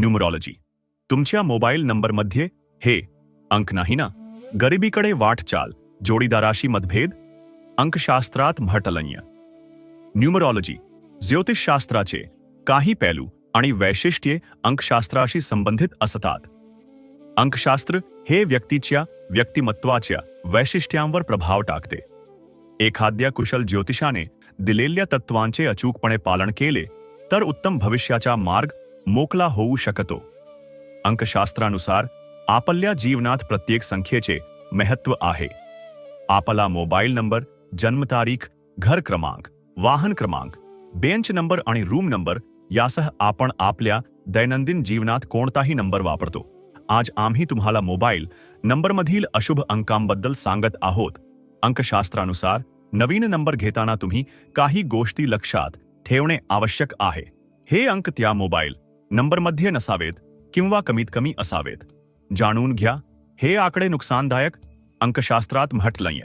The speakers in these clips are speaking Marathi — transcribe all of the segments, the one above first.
न्यूमरॉलॉजी. तुमच्या मोबाईल नंबरमध्ये हे अंक नाही ना? गरिबीकडे वाटचाल जोडीदाराशी मतभेद अंकशास्त्रात म्हटलन्य. न्यूमरॉलॉजी ज्योतिषशास्त्राचे काही पैलू आणि वैशिष्ट्ये अंकशास्त्राशी संबंधित असतात. अंकशास्त्र हे व्यक्तीच्या व्यक्तिमत्वाच्या वैशिष्ट्यांवर प्रभाव टाकते. एखाद्या कुशल ज्योतिषाने दिलेल्या तत्वांचे अचूकपणे पालन केले तर उत्तम भविष्याचा मार्ग मोकला होऊ शकतो. अंकशास्त्रानुसार आपल्या जीवनात प्रत्येक संख्येचे महत्त्व आहे. आपला मोबाईल नंबर जन्मतारीख घर क्रमांक वाहन क्रमांक बेंच नंबर आणि रूम नंबर यासह आपण आपल्या दैनंदिन जीवनात कोणताही नंबर वापरतो. आज आम्ही तुम्हाला मोबाईल नंबरमधील अशुभ अंकांबद्दल सांगत आहोत. अंकशास्त्रानुसार नवीन नंबर घेताना तुम्ही काही गोष्टी लक्षात ठेवणे आवश्यक आहे. हे अंक त्या मोबाईल नंबरमध्ये नसावेत किंवा कमीत कमी असावेत. जाणून घ्या हे आकडे नुकसानदायक अंकशास्त्रात म्हटलंय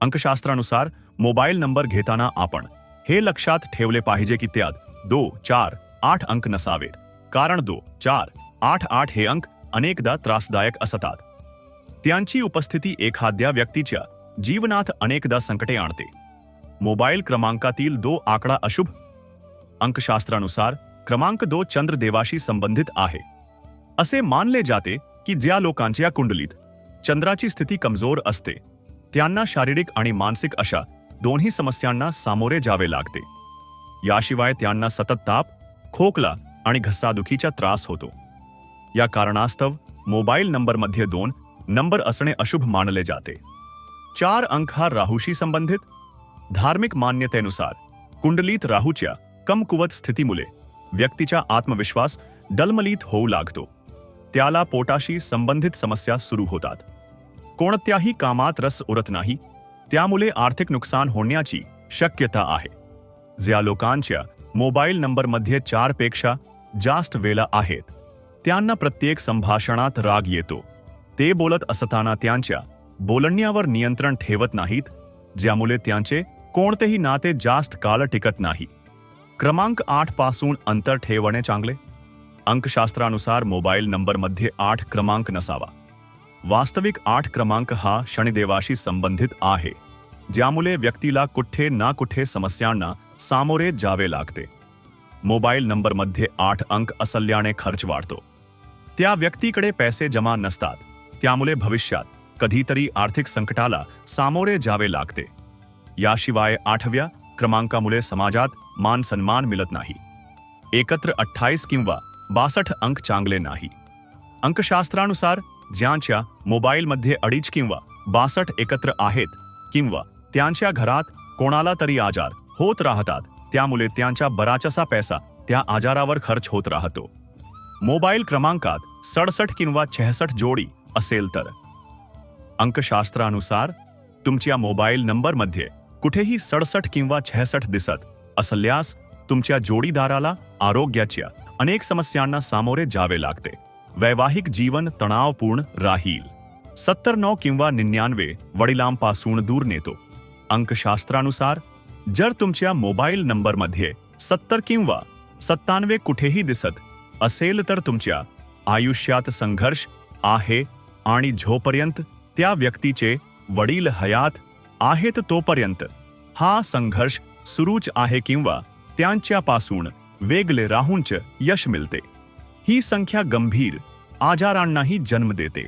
अंकशास्त्रानुसार मोबाईल नंबर घेताना आपण हे लक्षात ठेवले पाहिजे की त्यात दो चार आठ अंक नसावेत. कारण दो चार आठ आठ हे अंक अनेकदा त्रासदायक असतात. त्यांची उपस्थिती एखाद्या व्यक्तीच्या जीवनात अनेकदा संकटे आणते. मोबाईल क्रमांकातील दो आकडा अशुभ. अंकशास्त्रानुसार क्रमांक दो चंद्रदेवाशी संबंधित आहे. असे मानले जाते की ज्या लोकांच्या कुंडलीत चंद्राची स्थिती कमजोर असते त्यांना शारीरिक आणि मानसिक अशा दोन्ही समस्यांना सामोरे जावे लागते. याशिवाय त्यांना सतत ताप खोकला आणि घसादुखीचा त्रास होतो. या कारणास्तव मोबाईल नंबरमध्ये दोन नंबर असणे अशुभ मानले जाते. चार अंक हा राहूशी संबंधित. धार्मिक मान्यतेनुसार कुंडलीत राहूच्या कमकुवत स्थितीमुळे व्यक्तीचा आत्मविश्वास डलमलीत होऊ लागतो. त्याला पोटाशी संबंधित समस्या सुरू होतात. कोणत्याही कामात रस उरत नाही त्यामुळे आर्थिक नुकसान होण्याची शक्यता आहे. ज्या लोकांच्या मोबाईल नंबरमध्ये चारपेक्षा जास्त वेळा आहेत त्यांना प्रत्येक संभाषणात राग येतो. ते बोलत असताना त्यांच्या बोलण्यावर नियंत्रण ठेवत नाहीत ज्यामुळे त्यांचे कोणतेही नाते जास्त काळ टिकत नाही. क्रमांक आठपासून अंतर ठेवणे चांगले? अंकशास्त्रानुसार मोबाईल नंबरमध्ये आठ क्रमांक नसावा. वास्तविक आठ क्रमांक हा शनिदेवाशी संबंधित आहे ज्यामुळे व्यक्तीला कुठे ना कुठे समस्यांना सामोरे जावे लागते. मोबाईल नंबरमध्ये आठ अंक असल्याने खर्च वाढतो. त्या व्यक्तीकडे पैसे जमा नसतात त्यामुळे भविष्यात कधीतरी आर्थिक संकटाला सामोरे जावे लागते. याशिवाय आठव्या क्रमांकामुळे समाजात मान सन्मान मिळत नाही. एकत्र अठ्ठावीस किंवा बासठ अंक चांगले नाही. अंकशास्त्रानुसार ज्यांच्या मोबाईलमध्ये अडीच किंवा बासठ एकत्र आहेत किंवा त्यांच्या घरात कोणाला तरी आजार होत राहतात त्यामुळे त्यांचा बराचसा पैसा त्या आजारावर खर्च होत राहतो. मोबाईल क्रमांकात सडसठ किंवा छेसष्ट जोडी असेल तर. अंकशास्त्रानुसार तुमच्या मोबाईल नंबरमध्ये कुठेही सडसठ किंवा छेसष्ट दिसत असल्यास तुमच्या जोडीदाराला आरोग्याच्या अनेक समस्यांना सामोरे जावे लागते. वैवाहिक जीवन तणावपूर्ण राहील. सत्तर नऊ किंवा निन्यानवे वडिलांपासून दूर नेतो. अंकशास्त्रानुसार जर तुमच्या मोबाईल नंबरमध्ये सत्तर किंवा सत्तानवे कुठेही दिसत असेल तर तुमच्या आयुष्यात संघर्ष आहे आणि जोपर्यंत त्या व्यक्तीचे वडील हयात आहेत तोपर्यंत हा संघर्ष सुरूच आहे किंवा त्यांच्यापासून वेगळे राहूनच यश मिळते. ही संख्या गंभीर आजारांनाही जन्म देते.